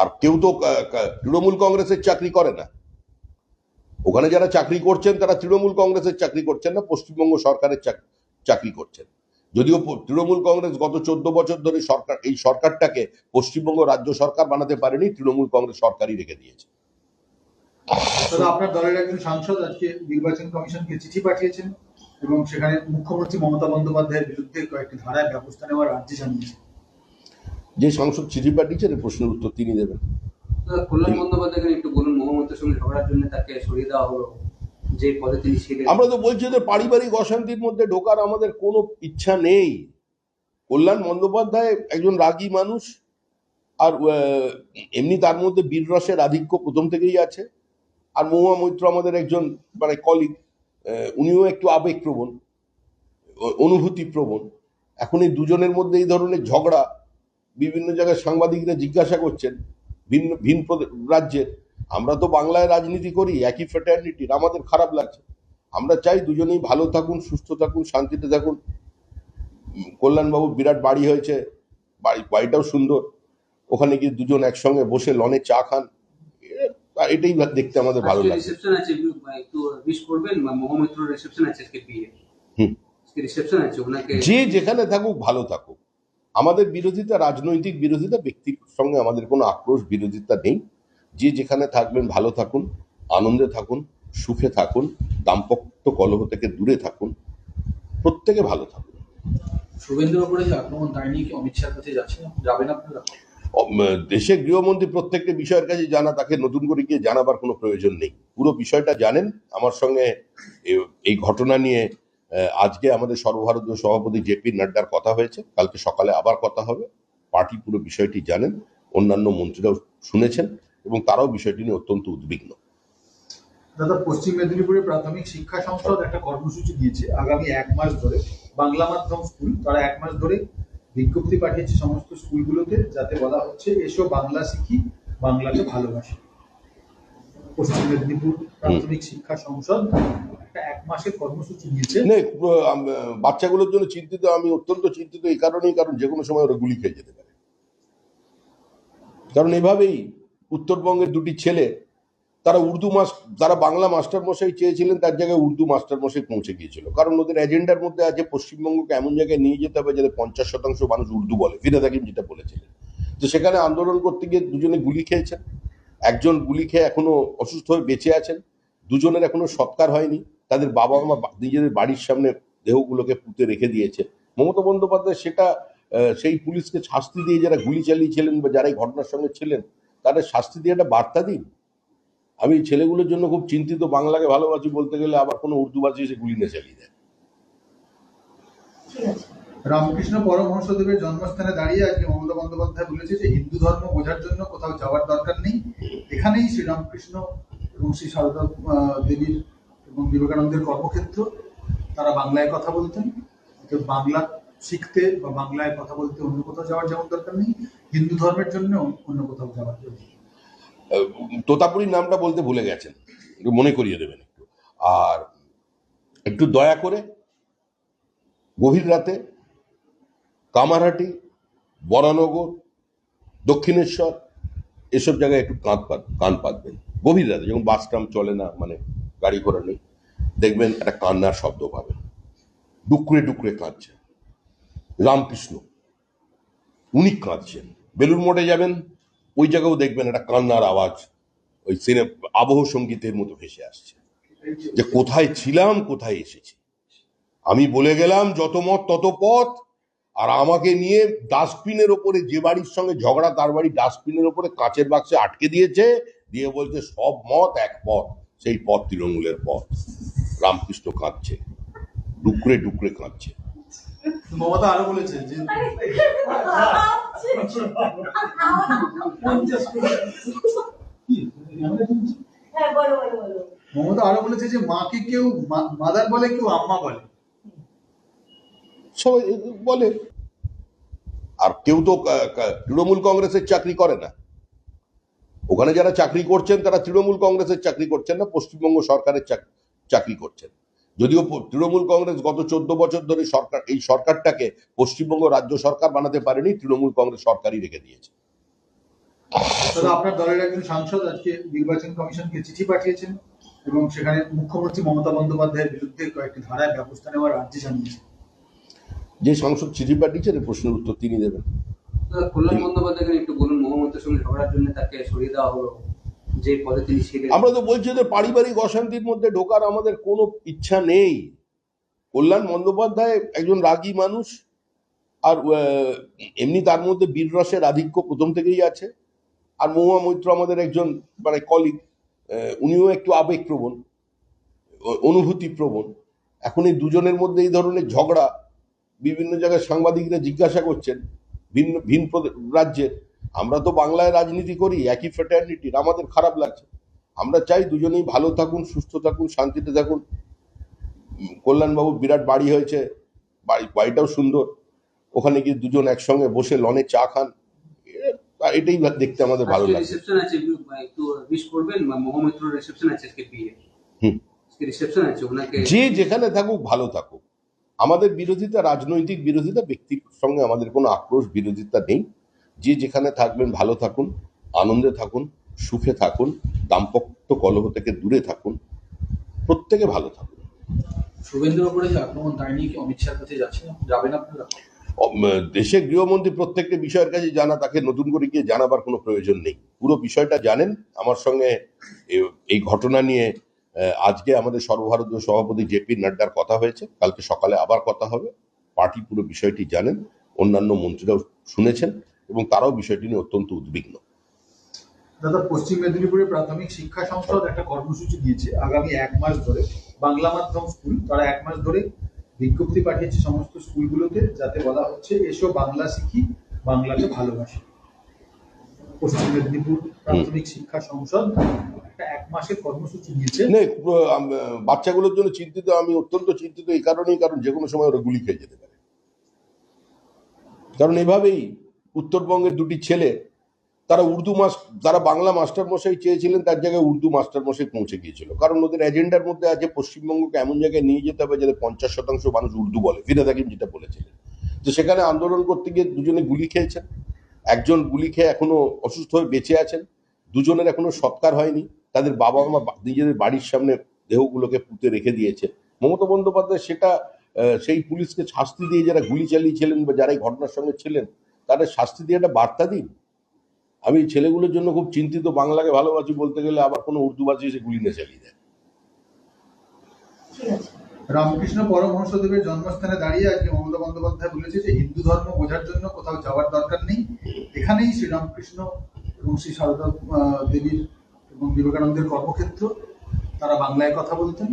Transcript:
আর কেউ তো তৃণমূল কংগ্রেসের চাকরি করে না। ওখানে যারা চাকরি করছেন, তারা তৃণমূল কংগ্রেসের চাকরি করছেন না, পশ্চিমবঙ্গ সরকারের চাকরি করছেন। যদিও তৃণমূল কংগ্রেস গত চোদ্দ বছর ধরে সরকার, এই সরকারটাকে পশ্চিমবঙ্গ রাজ্য সরকার বানাতে পারেনি, তৃণমূল কংগ্রেস সরকারই রেখে দিয়েছে। আপনার দলের একজন সাংসদ আজকে নির্বাচন কমিশনকে চিঠি পাঠিয়েছেন এবং সেখানে মুখ্যমন্ত্রী মমতা বন্দ্যোপাধ্যায়ের বিরুদ্ধে কয়েকটি ধারায় ব্যবস্থা নেওয়ার আর্জি জানিয়েছে যে সাংসদ চিঠি পাঠিয়েছেন প্রশ্নের উত্তর তিনি দেবেন। কল্যাণ বন্দ্যোপাধ্যায়কে একটু বলুন মোহাম্মদের সঙ্গে ঝগড়ার জন্য তাকে সরিয়ে দেওয়া হলো যে পদে তিনি আমরা তো বলছি যে পারিবারিক অশান্তির মধ্যে ঢোকার আমাদের কোনো ইচ্ছা নেই। কল্যাণ বন্দ্যোপাধ্যায় একজন রাগী মানুষ আর এমনি তার মধ্যে বীররসের আধিক্য প্রথম থেকেই আছে। আর মহুয়া মৈত্র আমাদের একজন মানে কলিগ উনিও একটু আবেগপ্রবণ অনুভূতিপ্রবণ। এখন এই দুজনের মধ্যে এই ধরনের ঝগড়া বিভিন্ন জায়গায় সাংবাদিকরা জিজ্ঞাসা করছেন ভিন্ন ভিন রাজ্যের। আমরা তো বাংলায় রাজনীতি করি একই ফ্রেটার্নিটির আমাদের খারাপ লাগছে। আমরা চাই দুজনেই ভালো থাকুন সুস্থ থাকুন শান্তিতে থাকুন। কল্যাণবাবু বিরাট বাড়ি হয়েছে বাড়ি বাড়িটাও সুন্দর। ওখানে গিয়ে দুজন একসঙ্গে বসে লনে চা খান। এটাই দেখতে আমাদের ভালো লাগে। রিসেপশন আছে একটু উইশ করবেন? মোহাম্মদপুর রিসেপশন আছে আজকে বিয়ে। হুম। রিসেপশন আছে ওনাকে যে যেখানে থাকুক ভালো থাকুক। আমাদের বিরোধিতা রাজনৈতিক বিরোধিতা ব্যক্তির সঙ্গে আমাদের কোনো আক্রোশ বিরোধিতা নেই। যে যেখানে থাকবেন ভালো থাকুন আনন্দে থাকুন সুখে থাকুন দাম্পত্য কলহ থেকে দূরে থাকুন প্রত্যেকে ভালো থাকুন। শুভেন্দুর উপরে যে আক্রমণ তাই নিয়ে কি অমিত শাহের কাছে যাচ্ছেন? যাবেন আপনারা? অম, দেশের গৃহমন্ত্রী প্রত্যেকটা বিষয়ের কাছে জানা তাকে নতুন করে গিয়ে জানাবার কোনো প্রয়োজন নেই। পুরো বিষয়টা জানেন। আমার সঙ্গে এই ঘটনা নিয়ে আজকে আমাদের সর্বভারতীয় সভাপতি জেপি নাড্ডার কথা হয়েছে, কালকে সকালে আবার কথা হবে। পার্টি পুরো বিষয়টি জানেন, অন্যান্য মন্ত্রীরাও শুনেছেন এবং তারাও বিষয়টি নিয়ে অত্যন্ত উদ্বিগ্ন। দাদা, পশ্চিম মেদিনীপুরে প্রাথমিক শিক্ষা সংসদ একটা কর্মসূচি দিয়েছে। আগামী এক মাস ধরে বাংলা মাধ্যম স্কুল, তারা এক মাস ধরে বিজ্ঞপ্তি পাঠিয়েছে সমস্ত স্কুলগুলোতে, যাতে বলা হচ্ছে, এসো বাংলা শিখি, বাংলাকে ভালোবাসি। পশ্চিম মেদিনীপুর প্রাথমিক শিক্ষা সংসদ একটা এক মাসের কর্মসূচি বাচ্চাগুলোর জন্য চিন্তিত আমি অত্যন্ত চিন্তিত এই কারণেই কারণ যে কোনো সময় ওরা গুলি খেয়ে যেতে পারে। কারণ এভাবেই উত্তরবঙ্গের দুটি ছেলে তারা উর্দু মাস তারা বাংলা মাস্টার মশাই চেয়েছিলেন তার জায়গায় উর্দু মাস্টার মশাই পৌঁছে গিয়েছিল। কারণ ওদের এজেন্ডার মধ্যে আছে পশ্চিমবঙ্গকে এমন জায়গায় নিয়ে যেতে হবে যাতে পঞ্চাশ শতাংশ মানুষ উর্দু বলে। ফিরে থাকিম যেটা বলেছিলেন। তো সেখানে আন্দোলন করতে গিয়ে দুজনে গুলি খেয়েছেন। একজন গুলি খেয়ে এখনও অসুস্থ হয়ে বেঁচে আছেন। দুজনের এখনও সৎকার হয়নি। তাদের বাবা মা নিজেদের বাড়ির সামনে দেহগুলোকে পুঁতে রেখে দিয়েছে। মমতা বন্দ্যোপাধ্যায় সেটা সেই পুলিশকে শাস্তি দিয়ে যারা গুলি চালিয়েছিলেন বা যারা এই ঘটনার সঙ্গে ছিলেন, তাদের শাস্তি দিয়ে একটা বার্তা দিন। আমি ছেলেগুলোর জন্য খুব চিন্তিত, বাংলাকে ভালোবাসি বলতে গেলে আবার কোনো উর্দুবাসী এসে গুলি নিয়ে চালিয়ে দেয়। রামকৃষ্ণ পরমহংসদেবের জন্মস্থানে দাঁড়িয়ে আজকে মমতা বন্দ্যোপাধ্যায় বলেছে যে হিন্দু ধর্ম বোঝার জন্য কোথাও যাওয়ার দরকার নেই। এখানেই শ্রীরামকৃষ্ণ এবং শ্রী সারদা দেবীর এবং বিবেকানন্দের কর্মক্ষেত্র। তারা বাংলায় কথা বলতেন। বাংলা শিখতে বা বাংলায় কথা বলতে অন্য কোথাও যাওয়ার যেমন দরকার নেই, হিন্দু ধর্মের জন্য অন্য কোথাও যাওয়ার জন্য তোতাপুরীর নামটা বলতে ভুলে গেছেন। একটু মনে করিয়ে দেবেন একটু। আর একটু দয়া করে গভীর রাতে কামারহাটি, বরানগর, দক্ষিণেশ্বর, এসব জায়গায় একটু কাঁধ পাত কান পাতবেন। গভীর রাতে, যখন বাস ট্রাম চলে না মানে গাড়ি ঘোড়া নেই, দেখবেন একটা কান্নার শব্দ পাবেন। ডুকরে ডুকরে কাঁদছে। রামকৃষ্ণ, উনি কাঁদছেন। বেলুর মোড়ে যাবেন, ওই জায়গাও দেখবেন একটা কান্নার আওয়াজ, ওই সিনে, আবহ সঙ্গীতের মতো ভেসে আসছে। যে কোথায় ছিলাম, কোথায় এসেছি? আমি বলে গেলাম, যত মত তত পথ আর আমাকে নিয়ে ডাস্টবিনের ওপরে যে বাড়ির সঙ্গে ঝগড়া, তার বাড়ি ডাস্টবিনের ওপরে কাঁচের বাক্সে আটকে দিয়েছে, দিয়ে বলছে, সব মত এক পথ, সেই পথ তৃণমূলের পথ। রামকৃষ্ণ কাঁদছে, ডুকরে ডুকরে কাঁদছে। মমতা আরও বলেছেন যে মমতা আরও বলেছে যে, মাকে কেউ মাদার বলে কেউ আম্মা বলে। সবাই বলে। আর কেউ তো তৃণমূল কংগ্রেসের চাকরি করে না। ওখানে যারা চাকরি করছেন, তারা তৃণমূল কংগ্রেসের চাকরি করছেন না, পশ্চিমবঙ্গ সরকারের চাকরি করছেন। যদিও তৃণমূল কংগ্রেস গত চোদ্দ বছর ধরে সরকার, এই সরকারটাকে পশ্চিমবঙ্গ রাজ্য সরকার বানাতে পারেনি, তৃণমূল কংগ্রেস সরকারই রেখে দিয়েছে। আপনার দলের একজন সাংসদ আজকে নির্বাচন কমিশনকে চিঠি পাঠিয়েছেন এবং সেখানে মুখ্যমন্ত্রী মমতা বন্দ্যোপাধ্যায়ের বিরুদ্ধে কয়েকটি ধারায় ব্যবস্থা নেওয়ার আর্জি জানিয়েছেন। যে সাংসদ চিঠি পাঠিয়েছেন এই প্রশ্নের উত্তর তিনি দেবেন। কল্যাণ বন্দ্যোপাধ্যায়কে একটু বলুন মহামন্ত্রের সঙ্গে ঝগড়ার জন্য তাকে সরিয়ে দেওয়া হলো যে পদে তিনি আমরা তো বলছি যে পারিবারিক অশান্তির মধ্যে ঢোকার আমাদের কোনো ইচ্ছা নেই। কল্যাণ বন্দ্যোপাধ্যায় একজন রাগী মানুষ আর এমনি তার মধ্যে বীররসের আধিক্য প্রথম থেকেই আছে। আর মহুয়া মৈত্র আমাদের একজন মানে কলিগ উনিও একটু আবেগপ্রবণ অনুভূতিপ্রবণ। এখন এই দুজনের মধ্যে এই ধরনের ঝগড়া বিভিন্ন জায়গায় সাংবাদিকরা জিজ্ঞাসা করছেন ভিন্ন ভিন রাজ্যের। আমরা তো বাংলায় রাজনীতি করি একই ফ্রেটার্নিটির আমাদের খারাপ লাগছে। আমরা চাই দুজনেই ভালো থাকুন সুস্থ থাকুন শান্তিতে থাকুন। কল্যাণবাবুর বিরাট বাড়ি হয়েছে বাড়ি বাড়িটাও সুন্দর। ওখানে গিয়ে দুজন একসঙ্গে বসে লনে চা খান। এটাই দেখতে আমাদের ভালো লাগে রিসেপশন আছে একটু- উইশ করবেন? মহামৈত্রর রিসেপশন আছে আজকে বিয়ে রিসেপশন আছে ওনাকে যে যেখানে থাকুক ভালো থাকুক। আমাদের বিরোধিতা রাজনৈতিক বিরোধিতা ব্যক্তির সঙ্গে আমাদের কোনো আক্রোশ বিরোধিতা নেই। যে যেখানে থাকবেন ভালো থাকুন আনন্দে থাকুন সুখে থাকুন দাম্পত্য কলহ থেকে দূরে থাকুন প্রত্যেকে ভালো থাকুন। শুভেন্দুর উপরে যে আক্রমণ তাই নিয়ে কি অমিত শাহের কাছে যাচ্ছেন যাবেন আপনারা? দেশের গৃহমন্ত্রী প্রত্যেকটা বিষয়ের কাছে জানা তাকে নতুন করে গিয়ে জানাবার কোনো প্রয়োজন নেই। পুরো বিষয়টা জানেন। আমার সঙ্গে এই ঘটনা নিয়ে আজকে আমাদের সর্বভারতীয় সভাপতি জেপি নাড্ডার কথা হয়েছে। কালকে সকালে আবার কথা হবে। পার্টি পুরো বিষয়টি জানেন, অন্যান্য মন্ত্রীরাও শুনেছেন এবং তারাও বিষয়টি নিয়ে অত্যন্ত উদ্বিগ্ন। দাদা, পশ্চিম মেদিনীপুরে প্রাথমিক শিক্ষা সংসদ একটা কর্মসূচি দিয়েছে। আগামী এক মাস ধরে বাংলা মাধ্যম স্কুল, তারা এক মাস ধরে বিজ্ঞপ্তি পাঠিয়েছে সমস্ত স্কুলগুলোতে, যাতে বলা হচ্ছে, এসো বাংলা শিখি, বাংলাকে ভালোবাসি। পশ্চিম মেদিনীপুর প্রাথমিক শিক্ষা সংসদ বাচ্চাগুলোর জন্য চিন্তিত, আমি অত্যন্ত চিন্তিত এই কারণেই, কারণ যে কোনো সময় ওরা গুলি খেয়ে যেতে পারে। কারণ এভাবেই উত্তরবঙ্গের দুটি ছেলে, তারা উর্দু মাস, তারা বাংলা মাস্টার মশাই চেয়েছিলেন, তার জায়গায় উর্দু মাস্টার মশাই পৌঁছে গিয়েছিল। কারণ ওদের এজেন্ডার মধ্যে আছে, পশ্চিমবঙ্গকে এমন জায়গায় নিয়ে যেতে হবে যাতে পঞ্চাশ শতাংশ মানুষ উর্দু বলে, ফিরে থাকিম যেটা বলেছিলেন। তো সেখানে আন্দোলন করতে গিয়ে দুজনে গুলি খেয়েছেন। একজন গুলি খেয়ে এখনও অসুস্থ হয়ে বেঁচে আছেন। দুজনের এখনও সৎকার হয়নি। তাদের বাবা মা নিজেদের বাড়ির সামনে দেহগুলোকে পুঁতে রেখে দিয়েছে। মমতা বন্দ্যোপাধ্যায় সেটা সেই পুলিশকে শাস্তি দিয়ে যারা গুলি চালিয়েছিলেন বা যারা এই ঘটনার সঙ্গে ছিলেন, তাদের শাস্তি দিয়ে একটা বার্তা দিন। আমি ছেলেগুলোর জন্য খুব চিন্তিত, বাংলাকে ভালোবাসি বলতে গেলে আবার কোনো উর্দুবাসী এসে গুলি নিয়ে চালিয়ে দেয়। ঠিক আছে। রামকৃষ্ণ পরমহংসদেবের জন্মস্থানে দাঁড়িয়ে আজকে মমতা বন্দ্যোপাধ্যায় বলেছে যে হিন্দু ধর্ম বোঝার জন্য কোথাও যাওয়ার দরকার নেই। এখানেই শ্রীরামকৃষ্ণ এবং শ্রী সারদা দেবীর এবং বিবেকানন্দের কর্মক্ষেত্র। তারা বাংলায় কথা বলতেন।